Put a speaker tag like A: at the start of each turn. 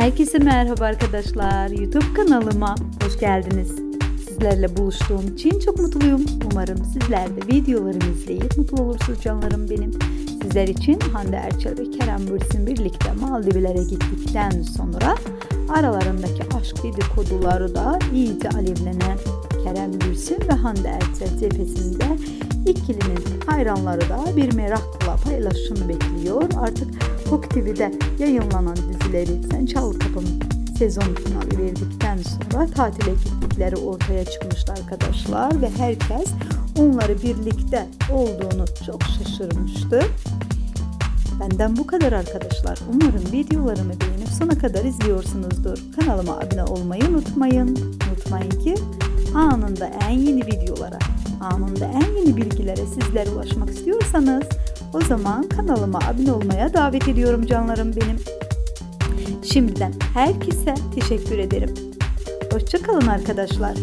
A: Herkese merhaba arkadaşlar. YouTube kanalıma hoş geldiniz. Sizlerle buluştuğum için çok mutluyum. Umarım sizler de videolarımı izleyip mutlu olursunuz canlarım benim. Sizler için Hande Erçel ve Kerem Bürsin birlikte Maldivlere gittikten sonra aralarındaki aşk dedikoduları da iyice alevlenen Kerem Bürsin ve Hande Erçel cephesinde ikilinin hayranları da bir merakla paylaşım bekliyor. Artık Fox TV'de yayınlanan dizileri Sen Çal Kapım sezon finali verdikten sonra tatile gittikleri ortaya çıkmıştı arkadaşlar ve herkes onları birlikte olduğunu çok şaşırmıştı. Benden bu kadar arkadaşlar. Umarım videolarımı beğenip sona kadar izliyorsunuzdur. Kanalıma abone olmayı unutmayın. Unutmayın ki anında en yeni videolara, anında en yeni bilgilere sizlere ulaşmak istiyorsanız o zaman kanalıma abone olmaya davet ediyorum canlarım benim. Şimdiden herkese teşekkür ederim. Hoşçakalın arkadaşlar.